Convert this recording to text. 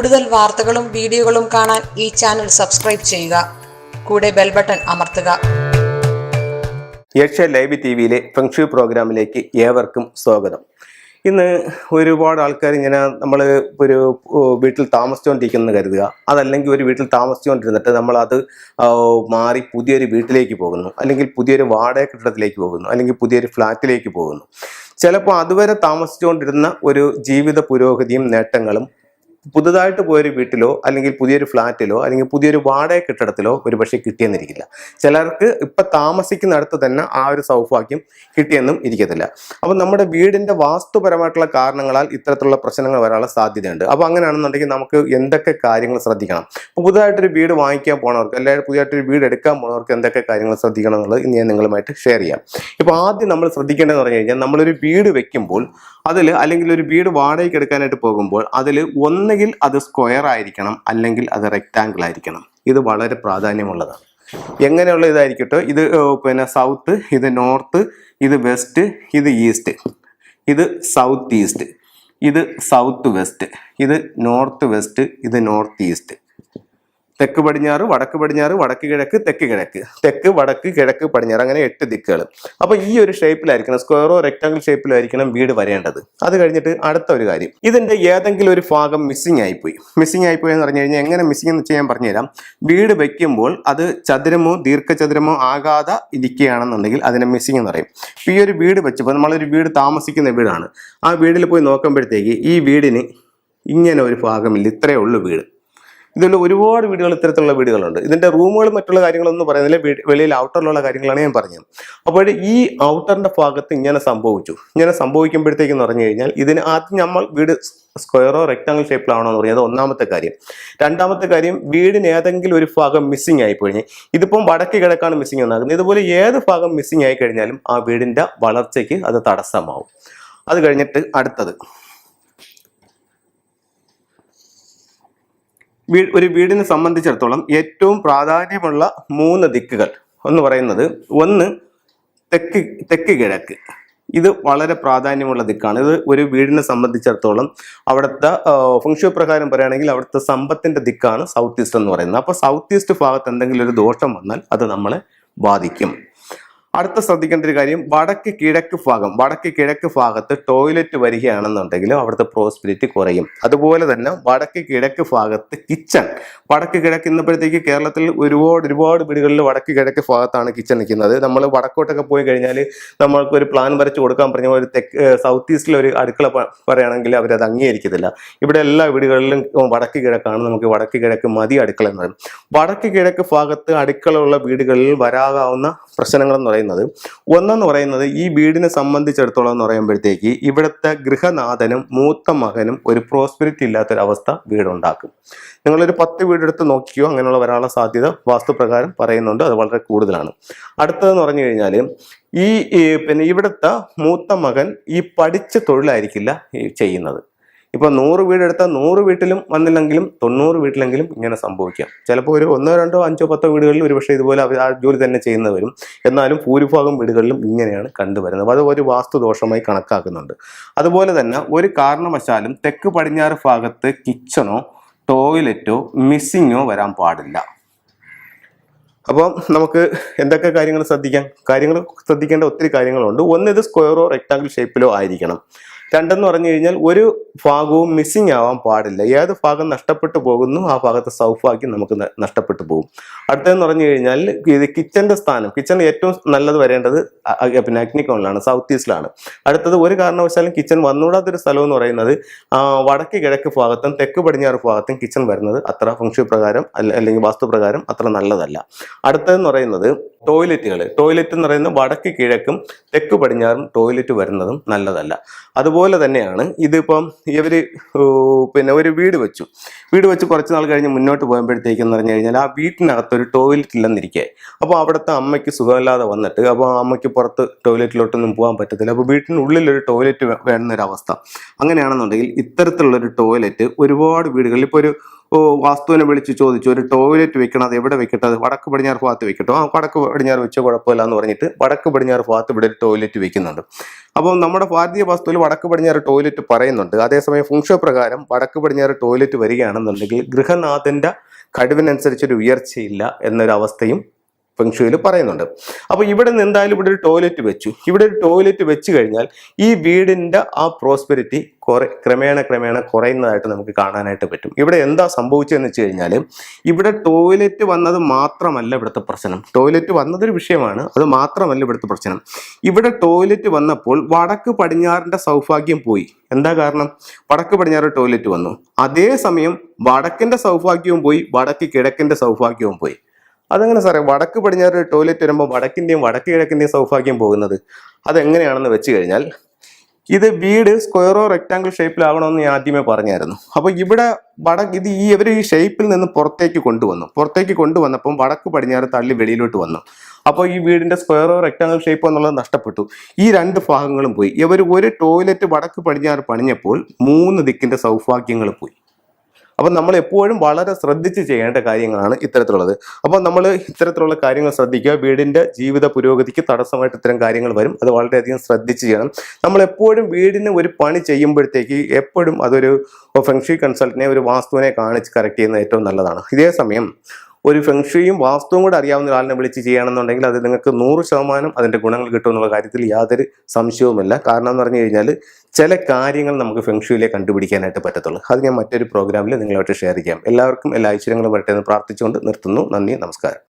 കൂടുതൽ വാർത്തകളും വീഡിയോകളും കാണാൻ ഈ ചാനൽ സബ്സ്ക്രൈബ് ചെയ്യുക. കൂടെ ബെൽ ബട്ടൺ അമർത്തുക. ഏഷ്യ ലൈവ് ടി വിയിലെ ഫെങ്ഷു പ്രോഗ്രാമിലേക്ക് ഏവർക്കും സ്വാഗതം. ഇന്ന് ഒരുപാട് ആൾക്കാർ ഇങ്ങനെ നമ്മൾ ഒരു വീട്ടിൽ താമസിച്ചുകൊണ്ടിരിക്കുന്നു കരുതുക. അതല്ലെങ്കിൽ ഒരു വീട്ടിൽ താമസിച്ചുകൊണ്ടിരുന്നിട്ട് നമ്മളത് മാറി പുതിയൊരു വീട്ടിലേക്ക് പോകുന്നു. അല്ലെങ്കിൽ പുതിയൊരു വാടക കെട്ടിടത്തിലേക്ക് പോകുന്നു. അല്ലെങ്കിൽ പുതിയൊരു ഫ്ലാറ്റിലേക്ക് പോകുന്നു. ചിലപ്പോൾ അതുവരെ താമസിച്ചുകൊണ്ടിരുന്ന ഒരു ജീവിത പുരോഗതിയും നേട്ടങ്ങളും പുതുതായിട്ട് പോയൊരു വീട്ടിലോ അല്ലെങ്കിൽ പുതിയൊരു ഫ്ലാറ്റിലോ അല്ലെങ്കിൽ പുതിയൊരു വാടക കെട്ടിടത്തിലോ ഒരു പക്ഷേ കിട്ടിയെന്നിരിക്കില്ല. ചിലർക്ക് ഇപ്പം താമസിക്കുന്നിടത്ത് തന്നെ ആ ഒരു സൗഭാഗ്യം കിട്ടിയെന്നും ഇരിക്കത്തില്ല. അപ്പം നമ്മുടെ വീടിന്റെ വാസ്തുപരമായിട്ടുള്ള കാരണങ്ങളാൽ ഇത്തരത്തിലുള്ള പ്രശ്നങ്ങൾ വരാനുള്ള സാധ്യതയുണ്ട്. അപ്പോൾ അങ്ങനെയാണെന്നുണ്ടെങ്കിൽ നമുക്ക് എന്തൊക്കെ കാര്യങ്ങൾ ശ്രദ്ധിക്കണം? ഇപ്പോൾ പുതുതായിട്ടൊരു വീട് വാങ്ങിക്കാൻ പോണവർക്ക് അല്ലെങ്കിൽ പുതിയതായിട്ടൊരു വീട് എടുക്കാൻ പോണവർക്ക് എന്തൊക്കെ കാര്യങ്ങൾ ശ്രദ്ധിക്കണം എന്നുള്ളത് ഇനി ഞാൻ നിങ്ങളുമായിട്ട് ഷെയർ ചെയ്യാം. ഇപ്പോൾ ആദ്യം നമ്മൾ ശ്രദ്ധിക്കേണ്ടതെന്ന് പറഞ്ഞു കഴിഞ്ഞാൽ നമ്മളൊരു വീട് വെക്കുമ്പോൾ അതിൽ അല്ലെങ്കിൽ ഒരു വീട് വാടകയ്ക്ക് എടുക്കാനായിട്ട് പോകുമ്പോൾ അതിൽ ഒന്നുകിൽ അത് സ്ക്വയർ ആയിരിക്കണം അല്ലെങ്കിൽ അത് റെക്റ്റാങ്കിൾ ആയിരിക്കണം. ഇത് വളരെ പ്രാധാന്യമുള്ളതാണ്. എങ്ങനെയുള്ള ഇതായിരിക്കട്ടെ? ഇത് പിന്നെ സൗത്ത് ഇത് നോർത്ത് ഇത് വെസ്റ്റ് ഇത് ഈസ്റ്റ് ഇത് സൗത്ത് ഈസ്റ്റ് ഇത് സൗത്ത് വെസ്റ്റ് ഇത് നോർത്ത് വെസ്റ്റ് ഇത് നോർത്ത് ഈസ്റ്റ് തെക്ക് പടിഞ്ഞാറ് വടക്ക് പടിഞ്ഞാറ് വടക്ക് കിഴക്ക് തെക്ക് കിഴക്ക്. തെക്ക് വടക്ക് കിഴക്ക് പടിഞ്ഞാറ് അങ്ങനെ എട്ട് ദിക്കുകൾ അപ്പൊ ഈ ഒരു ഷേപ്പിലായിരിക്കണം സ്ക്വയറോ റെക്ടാങ്കിൾ ഷേപ്പിലായിരിക്കണം വീട് വരേണ്ടത്. അത് കഴിഞ്ഞിട്ട് അടുത്ത ഒരു കാര്യം. ഇതിന്റെ ഏതെങ്കിലും ഒരു ഭാഗം മിസ്സിംഗ് ആയിപ്പോയി. മിസ്സിംഗ് ആയിപ്പോയി എന്ന് പറഞ്ഞു കഴിഞ്ഞാൽ എങ്ങനെ മിസ്സിംഗ് എന്ന് ഞാൻ പറഞ്ഞുതരാം. വീട് വെക്കുമ്പോൾ അത് ചതുരമോ ദീർഘചതുരമോ ആകാതെ ഇരിക്കുകയാണെന്നുണ്ടെങ്കിൽ അതിനെ മിസ്സിംഗ് എന്ന് പറയും. ഈ ഒരു വീട് വെച്ചപ്പോൾ നമ്മളൊരു വീട് താമസിക്കുന്ന വീടാണ്. ആ വീട്ടിൽ പോയി നോക്കുമ്പോഴത്തേക്ക് ഈ വീടിന് ഇങ്ങനെ ഒരു ഭാഗമില്ല. ഇത്രയേ ഉള്ളൂ വീട്. ഇതിൽ ഒരുപാട് വീടുകൾ ഇത്തരത്തിലുള്ള വീടുകളുണ്ട്. ഇതിന്റെ റൂമുകളും മറ്റുള്ള കാര്യങ്ങളൊന്നും പറയുന്നില്ല. വെളിയിൽ ഔട്ടറിലുള്ള കാര്യങ്ങളാണ് ഞാൻ പറഞ്ഞത്. അപ്പോൾ ഈ ഔട്ടറിന്റെ ഭാഗത്ത് ഇങ്ങനെ സംഭവിച്ചു. ഇങ്ങനെ സംഭവിക്കുമ്പോഴത്തേക്കെന്ന് പറഞ്ഞു കഴിഞ്ഞാൽ ഇതിന് ആദ്യം നമ്മൾ വീട് സ്ക്വയറോ റെക്ടാങ്കിൾ ഷേപ്പിലാണോ എന്ന് പറഞ്ഞത് ഒന്നാമത്തെ കാര്യം. രണ്ടാമത്തെ കാര്യം വീടിന് ഏതെങ്കിലും ഒരു ഭാഗം മിസ്സിംഗ് ആയി കഴിഞ്ഞാൽ ഇതിപ്പം വടക്ക് കിഴക്കാണ് മിസ്സിംഗ് ഒന്നാകുന്നത് ഇതുപോലെ ഏത് ഭാഗം മിസ്സിംഗ് ആയി കഴിഞ്ഞാലും ആ വീടിന്റെ വളർച്ചയ്ക്ക് അത് തടസ്സമാവും. അത് കഴിഞ്ഞിട്ട് അടുത്തത്. ഒരു വീടിനെ സംബന്ധിച്ചിടത്തോളം ഏറ്റവും പ്രാധാന്യമുള്ള മൂന്ന് ദിക്കുകൾ എന്ന് പറയുന്നത് ഒന്ന് തെക്ക് തെക്ക് കിഴക്ക്. ഇത് വളരെ പ്രാധാന്യമുള്ള ദിക്കാണ്. ഇത് ഒരു വീടിനെ സംബന്ധിച്ചിടത്തോളം അവിടുത്തെ ഫംഗ്ഷൻ പ്രകാരം പറയുകയാണെങ്കിൽ അവിടുത്തെ സമ്പത്തിന്റെ ദിക്കാണ് സൗത്ത് ഈസ്റ്റ് എന്ന് പറയുന്നത്. അപ്പോൾ സൗത്ത് ഈസ്റ്റ് ഭാഗത്ത് എന്തെങ്കിലും ഒരു ദോഷം വന്നാൽ അത് നമ്മളെ ബാധിക്കും. അടുത്ത ശ്രദ്ധിക്കേണ്ട ഒരു കാര്യം വടക്ക് കിഴക്ക് ഭാഗം വടക്ക് കിഴക്ക് ഭാഗത്ത് ടോയ്ലറ്റ് വരികയാണെന്നുണ്ടെങ്കിൽ അവിടുത്തെ പ്രോസ്പിരിറ്റി കുറയും. അതുപോലെ തന്നെ വടക്ക് കിഴക്ക് ഭാഗത്ത് കിച്ചൺ വടക്ക് കിഴക്ക് ഇന്നപ്പോഴത്തേക്ക് കേരളത്തിൽ ഒരുപാട് ഒരുപാട് വീടുകളിൽ വടക്ക് കിഴക്ക് ഭാഗത്താണ് കിച്ചൺ നിൽക്കുന്നത്. നമ്മൾ വടക്കോട്ടൊക്കെ പോയി കഴിഞ്ഞാൽ നമ്മൾക്ക് ഒരു പ്ലാൻ വരച്ച് കൊടുക്കാൻ പറഞ്ഞ ഒരു തെക്ക് സൗത്ത് ഈസ്റ്റിലെ ഒരു അടുക്കള പറയുകയാണെങ്കിൽ അവരത് അംഗീകരിക്കത്തില്ല. ഇവിടെ എല്ലാ വീടുകളിലും വടക്ക് കിഴക്കാണ് നമുക്ക് വടക്ക് കിഴക്ക് മതി അടുക്കള എന്ന് പറയും. വടക്ക് കിഴക്ക് ഭാഗത്ത് അടുക്കള ഉള്ള വീടുകളിൽ വരാകാവുന്ന പ്രശ്നങ്ങൾ എന്ന് പറയുന്നത്. ഒന്നെന്ന് പറയുന്നത് ഈ വീടിനെ സംബന്ധിച്ചിടത്തോളം എന്ന് പറയുമ്പോഴത്തേക്ക് ഇവിടുത്തെ ഗൃഹനാഥനും മൂത്ത മകനും ഒരു പ്രോസ്പെരിറ്റി ഇല്ലാത്തൊരവസ്ഥ വീടുണ്ടാക്കും. നിങ്ങളൊരു പത്ത് വീടെടുത്ത് നോക്കിയോ? അങ്ങനെയുള്ള വരാനുള്ള സാധ്യത വാസ്തുപ്രകാരം പറയുന്നുണ്ട്. അത് വളരെ കൂടുതലാണ്. അടുത്തതെന്ന് പറഞ്ഞു കഴിഞ്ഞാൽ ഈ പിന്നെ ഇവിടുത്തെ മൂത്ത മകൻ ഈ പഠിച്ച തൊഴിലായിരിക്കില്ല ചെയ്യുന്നത്. ഇപ്പൊ നൂറ് വീടെടുത്താൽ നൂറ് വീട്ടിലും വന്നില്ലെങ്കിലും തൊണ്ണൂറ് വീട്ടിലെങ്കിലും ഇങ്ങനെ സംഭവിക്കാം. ചിലപ്പോൾ ഒരു ഒന്നോ രണ്ടോ അഞ്ചോ പത്തോ വീടുകളിൽ ഒരുപക്ഷെ ഇതുപോലെ ആ ജോലി തന്നെ ചെയ്യുന്നവരും എന്നാലും ഭൂരിഭാഗം വീടുകളിലും ഇങ്ങനെയാണ് കണ്ടുവരുന്നത്. അത് ഒരു വാസ്തുദോഷമായി കണക്കാക്കുന്നുണ്ട്. അതുപോലെ തന്നെ ഒരു കാരണവശാലും തെക്ക് പടിഞ്ഞാറ് ഭാഗത്ത് കിച്ചണോ ടോയ്ലറ്റോ മിസ്സിങ്ങോ വരാൻ പാടില്ല. അപ്പോൾ നമുക്ക് എന്തൊക്കെ കാര്യങ്ങൾ ശ്രദ്ധിക്കാം? കാര്യങ്ങൾ ശ്രദ്ധിക്കേണ്ട ഒത്തിരി കാര്യങ്ങളുണ്ട്. ഒന്ന് ഇത് സ്ക്വയറോ റെക്ടാങ്കിൾ ഷേപ്പിലോ ആയിരിക്കണം. രണ്ടെന്ന് പറഞ്ഞു കഴിഞ്ഞാൽ ഒരു ഭാഗവും മിസ്സിങ് ആവാൻ പാടില്ല. ഏത് ഭാഗം നഷ്ടപ്പെട്ടു പോകുന്നു ആ ഭാഗത്തെ സൗഭാഗ്യം നമുക്ക് നഷ്ടപ്പെട്ടു പോകും. അടുത്തതെന്ന് പറഞ്ഞു കഴിഞ്ഞാൽ ഇത് കിച്ചന്റെ സ്ഥാനം. കിച്ചൺ ഏറ്റവും നല്ലത് വരേണ്ടത് പിന്നെ അഗ്നിക്കോണിലാണ് സൗത്ത് ഈസ്റ്റിലാണ് അടുത്തത് ഒരു കാരണവശാലും കിച്ചൺ വന്നുകൂടാത്തൊരു സ്ഥലം എന്ന് പറയുന്നത് വടക്ക് കിഴക്ക് ഭാഗത്തും തെക്ക് പടിഞ്ഞാറ് ഭാഗത്തും കിച്ചൺ വരുന്നത് അത്ര ഫംഗ്ഷൻ പ്രകാരം അല്ലെങ്കിൽ വാസ്തു പ്രകാരം അത്ര നല്ലതല്ല. അടുത്തതെന്ന് പറയുന്നത് ടോയ്ലറ്റുകൾ ടോയ്ലറ്റ് എന്ന് പറയുന്നത് വടക്ക് കിഴക്കും തെക്ക് പടിഞ്ഞാറും ടോയ്ലറ്റ് വരുന്നതും നല്ലതല്ല. അതുപോലെ തന്നെയാണ് ഇതിപ്പം ഇവർ പിന്നെ ഒരു വീട് വെച്ചു. വീട് വെച്ച് കുറച്ച് നാൾ കഴിഞ്ഞ് മുന്നോട്ട് പോകുമ്പോഴത്തേക്കെന്ന് പറഞ്ഞു കഴിഞ്ഞാൽ ആ വീട്ടിനകത്ത് ഒരു ടോയ്ലറ്റ് ഇല്ലെന്നിരിക്കെ. അപ്പോൾ അവിടുത്തെ അമ്മയ്ക്ക് സുഖമില്ലാതെ വന്നിട്ട് അപ്പോൾ അമ്മയ്ക്ക് പുറത്ത് ടോയ്ലറ്റിലോട്ടൊന്നും പോകാൻ പറ്റത്തില്ല. അപ്പോൾ വീട്ടിനുള്ളിൽ ഒരു ടോയ്ലറ്റ് വേണമെന്നൊരവസ്ഥ അങ്ങനെയാണെന്നുണ്ടെങ്കിൽ ഇത്തരത്തിലുള്ളൊരു ടോയ്ലറ്റ് ഒരുപാട് വീടുകളിൽ ഇപ്പോൾ ഒരു വാസ്തുവിനെ വിളിച്ച് ചോദിച്ചു ഒരു ടോയ്ലറ്റ് വെക്കണം? അത് എവിടെ വെക്കട്ടെ? അത് വടക്ക് പടിഞ്ഞാറ് ഭാഗത്ത് വെക്കട്ടോ? ആ വടക്ക് പടിഞ്ഞാറ് വെച്ച കുഴപ്പമില്ല എന്ന് പറഞ്ഞിട്ട് വടക്ക് പടിഞ്ഞാറ് ഭാഗത്ത് ഇവിടെ ഒരു ടോയ്ലറ്റ് വെക്കുന്നുണ്ട്. അപ്പോൾ നമ്മുടെ ഭാരതീയ വാസ്തുവിൽ വടക്ക് പടിഞ്ഞാറ് ടോയ്ലറ്റ് പറയുന്നുണ്ട്. അതേസമയം ഫുങ്ഷോ പ്രകാരം വടക്ക് പടിഞ്ഞാറ് ടോയ്ലറ്റ് വരികയാണെന്നുണ്ടെങ്കിൽ ഗൃഹനാഥന്റെ കഴിവിനനുസരിച്ചൊരു ഉയർച്ചയില്ല എന്നൊരു അവസ്ഥയും ഫെങ്ഷുയിൽ പറയുന്നുണ്ട്. അപ്പോൾ ഇവിടെ നിന്ന് എന്തായാലും ഇവിടെ ഒരു ടോയ്ലറ്റ് വെച്ചു. ഇവിടെ ഒരു ടോയ്ലറ്റ് വെച്ച് കഴിഞ്ഞാൽ ഈ വീടിന്റെ ആ പ്രോസ്പെരിറ്റി കുറെ ക്രമേണ ക്രമേണ കുറയുന്നതായിട്ട് നമുക്ക് കാണാനായിട്ട് പറ്റും. ഇവിടെ എന്താ സംഭവിച്ചതെന്ന് വെച്ച് കഴിഞ്ഞാൽ ഇവിടെ ടോയ്ലറ്റ് വന്നത് മാത്രമല്ല ഇവിടുത്തെ പ്രശ്നം. ടോയ്ലറ്റ് വന്നതൊരു വിഷയമാണ് അത് മാത്രമല്ല ഇവിടുത്തെ പ്രശ്നം. ഇവിടെ ടോയ്ലറ്റ് വന്നപ്പോൾ വടക്ക് പടിഞ്ഞാറിന്റെ സൗഭാഗ്യം പോയി. എന്താ കാരണം? വടക്ക് പടിഞ്ഞാറ് ടോയ്ലറ്റ് വന്നു. അതേസമയം വടക്കിന്റെ സൗഭാഗ്യവും പോയി വടക്ക് കിഴക്കിന്റെ സൗഭാഗ്യവും പോയി. അതെങ്ങനെ സാറേ? വടക്ക് പടിഞ്ഞാറ് ടോയ്ലറ്റ് വരുമ്പോൾ വടക്കിന്റെയും വടക്ക് കിഴക്കിന്റെയും സൗഭാഗ്യം പോകുന്നത് അതെങ്ങനെയാണെന്ന് വെച്ച് കഴിഞ്ഞാൽ ഇത് വീട് സ്ക്വയറോ റെക്റ്റാങ്കിൾ ഷേപ്പിലാകണമെന്ന് ഞാൻ ആദ്യമേ പറഞ്ഞായിരുന്നു. അപ്പോൾ ഇവിടെ വട ഇത് ഈ ഇവർ ഈ ഷേപ്പിൽ നിന്ന് പുറത്തേക്ക് കൊണ്ടുവന്നു. പുറത്തേക്ക് കൊണ്ടുവന്നപ്പം വടക്ക് പടിഞ്ഞാറ് തള്ളി വെളിയിലോട്ട് വന്നു. അപ്പോൾ ഈ വീടിന്റെ സ്ക്വയറോ റെക്റ്റാങ്കിൾ ഷേപ്പോ എന്നുള്ളത് നഷ്ടപ്പെട്ടു. ഈ രണ്ട് ഭാഗങ്ങളും പോയി. ഇവർ ഒരു ടോയ്ലറ്റ് വടക്ക് പടിഞ്ഞാറ് പണിഞ്ഞപ്പോൾ മൂന്ന് ദിക്കിന്റെ സൗഭാഗ്യങ്ങൾ പോയി. അപ്പം നമ്മൾ എപ്പോഴും വളരെ ശ്രദ്ധിച്ച് ചെയ്യേണ്ട കാര്യങ്ങളാണ് ഇത്തരത്തിലുള്ളത്. അപ്പോൾ നമ്മൾ ഇത്തരത്തിലുള്ള കാര്യങ്ങൾ ശ്രദ്ധിക്കുക. വീടിന്റെ ജീവിത പുരോഗതിക്ക് തടസ്സമായിട്ട് ഇത്തരം കാര്യങ്ങൾ വരും. അത് വളരെയധികം ശ്രദ്ധിച്ച് ചെയ്യണം. നമ്മൾ എപ്പോഴും വീടിന് ഒരു പണി ചെയ്യുമ്പോഴത്തേക്ക് എപ്പോഴും അതൊരു ഫെങ്ഷി കൺസൾട്ടിനെ ഒരു വാസ്തുവിനെ കാണിച്ച് കറക്റ്റ് ചെയ്യുന്നത് ഏറ്റവും നല്ലതാണ്. ഇതേ സമയം ഒരു ഫെങ്ഷിയും വാസ്തുവും കൂടെ അറിയാവുന്ന ഒരാളിനെ വിളിച്ച് ചെയ്യണമെന്നുണ്ടെങ്കിൽ അത് നിങ്ങൾക്ക് നൂറ് ശതമാനം അതിന്റെ ഗുണങ്ങൾ കിട്ടും എന്നുള്ള കാര്യത്തിൽ യാതൊരു സംശയവുമില്ല. കാരണം എന്ന് പറഞ്ഞു കഴിഞ്ഞാൽ ചില കാര്യങ്ങൾ നമുക്ക് ഫെങ്ഷുയിലെ കണ്ടുപിടിക്കാനായിട്ട് പറ്റത്തുള്ളൂ. അത് ഞാൻ മറ്റൊരു പ്രോഗ്രാമിൽ നിങ്ങളുമായിട്ട് ഷെയർ ചെയ്യാം. എല്ലാവർക്കും എല്ലാ ഐശ്വര്യങ്ങളും വരട്ടെ എന്ന് പ്രാർത്ഥിച്ചുകൊണ്ട് നിർത്തുന്നു. നന്ദി നമസ്കാരം.